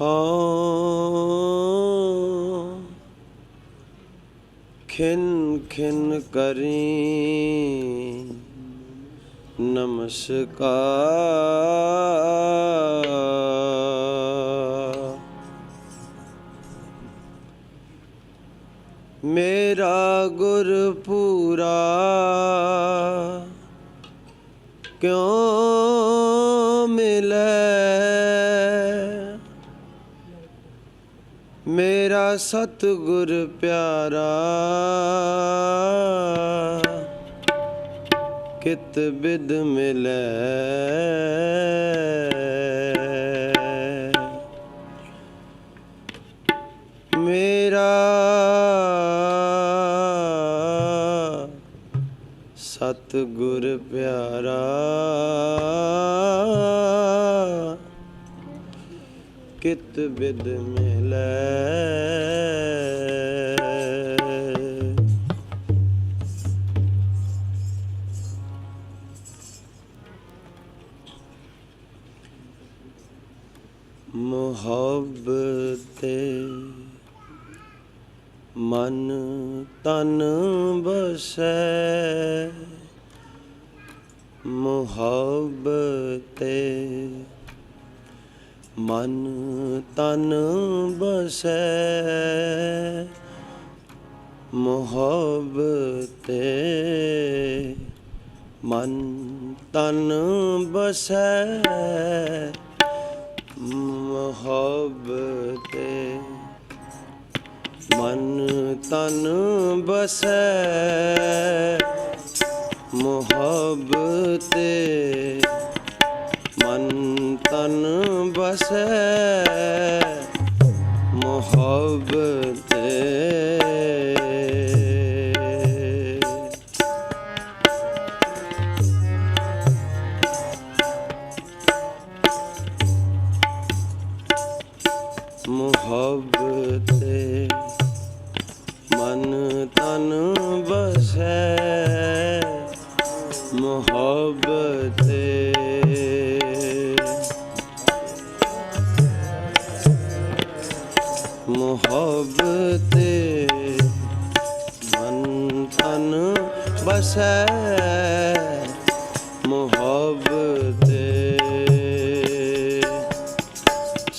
ਹਾਂ। ਖਿਨ ਖਿਨ ਕਰੀ। ਨਮਸਕਾਰ। ਮੇਰਾ ਗੁਰ ਪੂਰਾ ਕਿਉ ਮਿਲੈ? ਮੇਰਾ ਸਤਿਗੁਰ ਪਿਆਰਾ ਕਿਤ ਬਿਦ ਮਿਲੈ? ਮੇਰਾ ਸਤਿਗੁਰ ਪਿਆਰਾ ਕਿਤ ਬਿਦ ਮਿਲੈ। ਮੁਹੱਬਤ ਮਨ ਤਨ ਬਸੈ ਮੁਹੱਬਤ ਮਨ ਤਨ ਬਸੈ ਮੁਹੱਬਤ ਮਨ ਤਨ ਬਸੈ ਮੁਹੱਬਤ ਮਨ ਤਨ ਬਸੈ ਮੁਹੱਬਤ ਮਨ ਤਨ ਬਸੈ। ਮੁਹੱਬਤ ਮੁਹੱਬਤ ਮਨ ਤਨ ਬਸੈ ਮੁਹੱਬਤ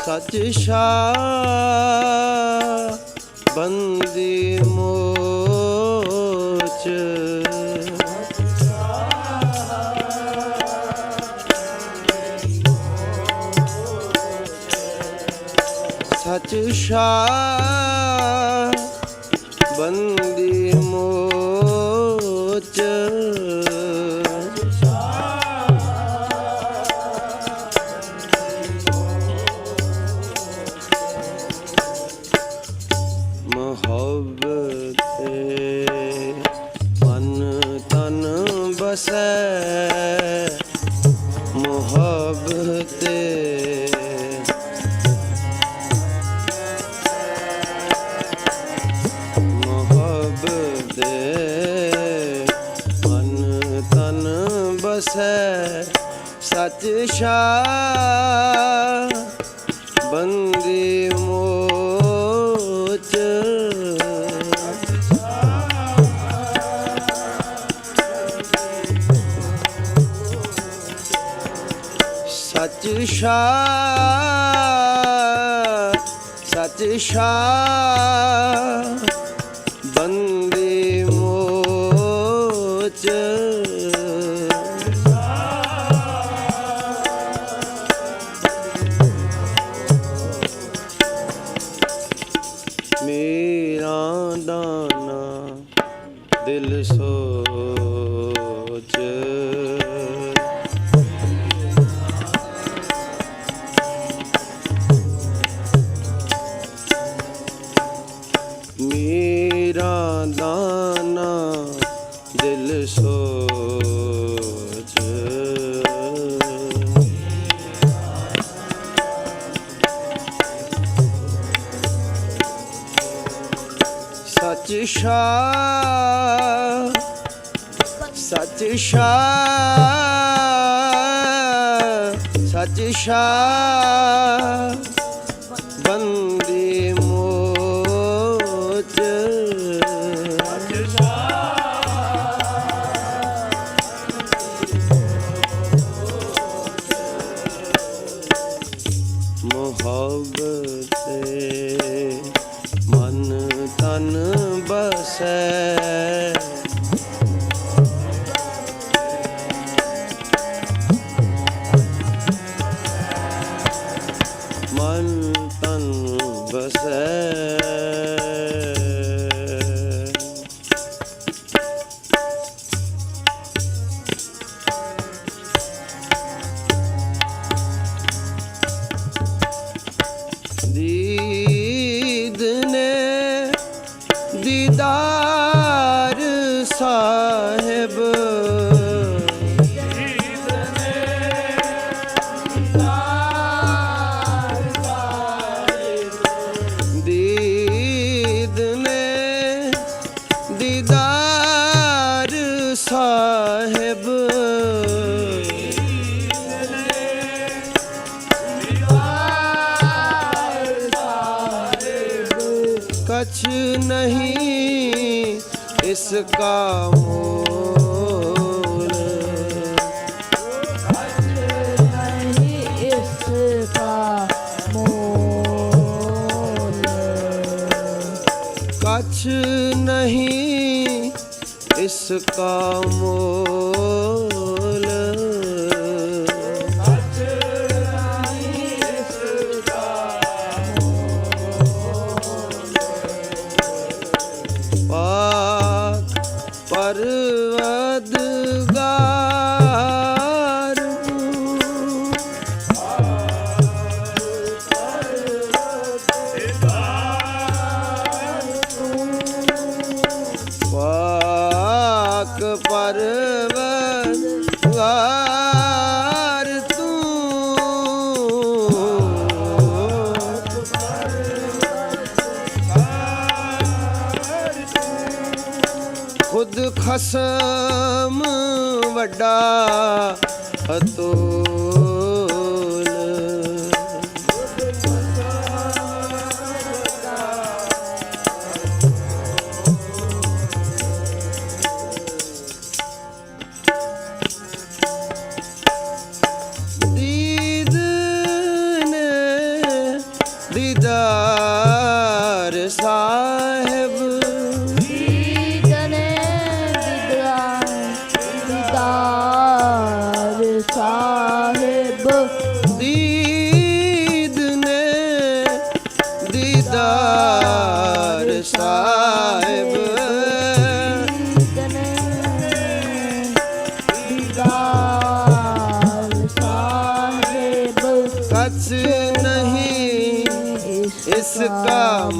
ਸਚ ਸ਼ਾ ਸਚ ਸ਼ਾ ਬੰਦੀ ਮੋਚ। ਮੁਹੱਬਤ ਮਨ ਤਨ ਬਸੈ। ਮੁਹੱਬਤ ਸਚ ਸ਼ਾ ਬੰਦੀ ਮੋਚ। ਸਚ ਸ਼ਾਹ ਸਚ ਸ਼ਾ। ਸਚ ਕਾ ਮੋਹ ਵੱਡਾ ਅਤੋ ਜਿਸਕਾ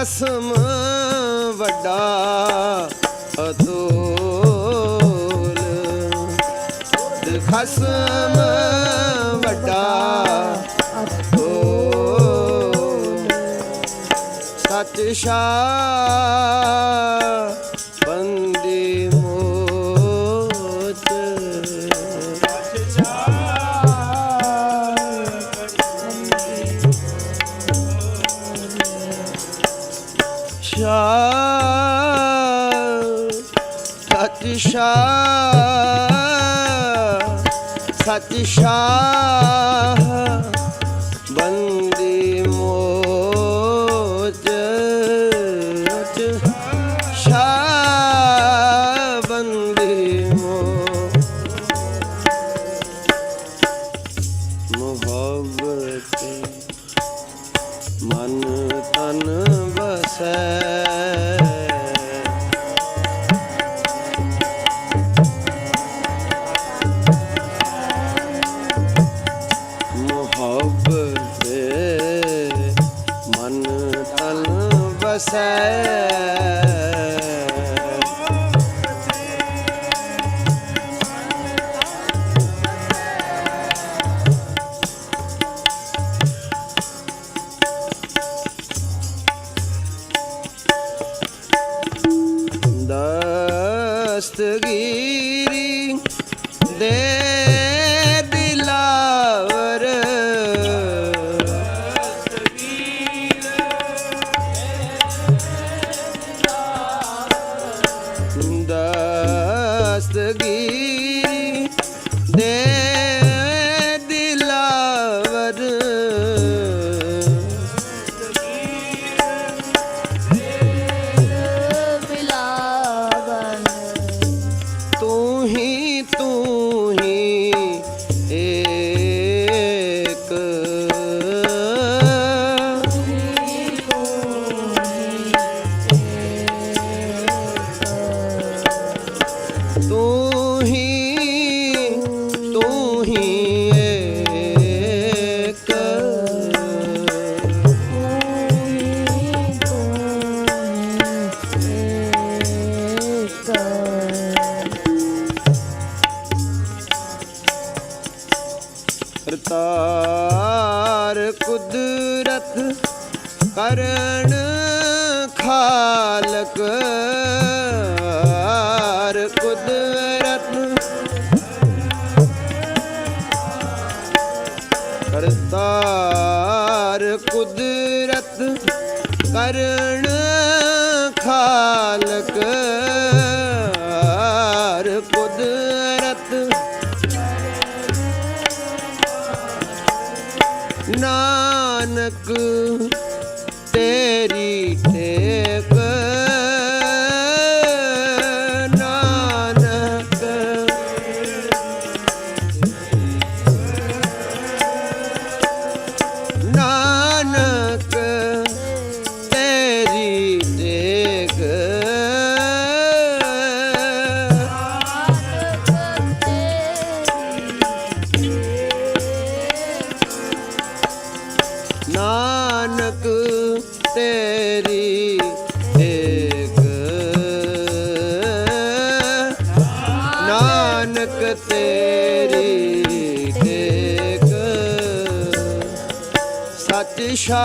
ਖਸਮ ਵੱਡਾ ਅਤੋਲ। ਖਸਮ ਵੱਡਾ ਅਤੋਲ। ਸਤਿ ਸ਼ਾਹ ਸਤਿ ਸ਼ਾ ਸਤਿ ਸ਼ਾ butter. ਨਾਨਕ ਤੇਰੀ ਦੇਖ। ਸੱਚ ਸ਼ਾ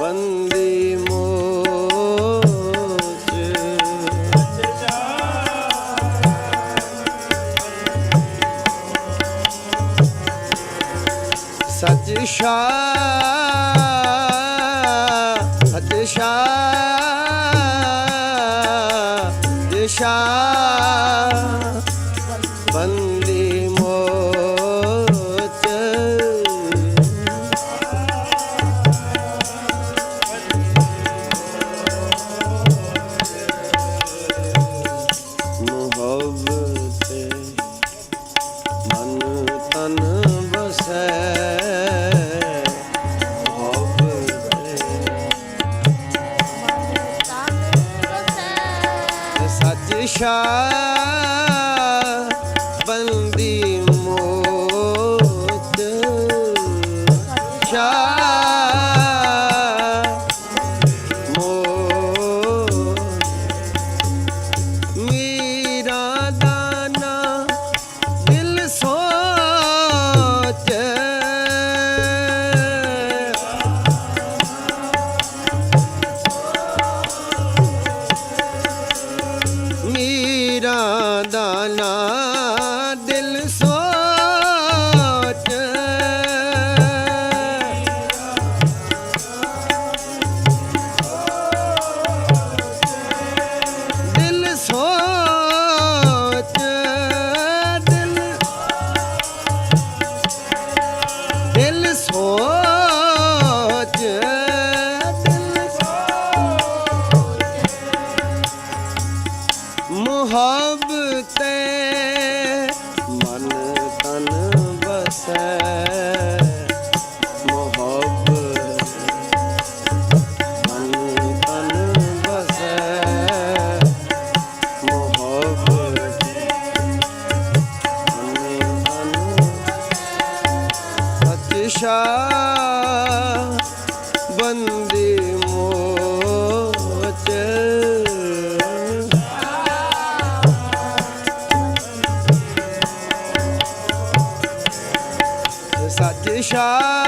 ਬੰਦੀ ਮੋਜ ਸ਼ਾ ಬಂದ ਬਾਦਸ਼ਾਹ मीरा दाना ਮੁਹੱਬਤੇ ਸੱਚ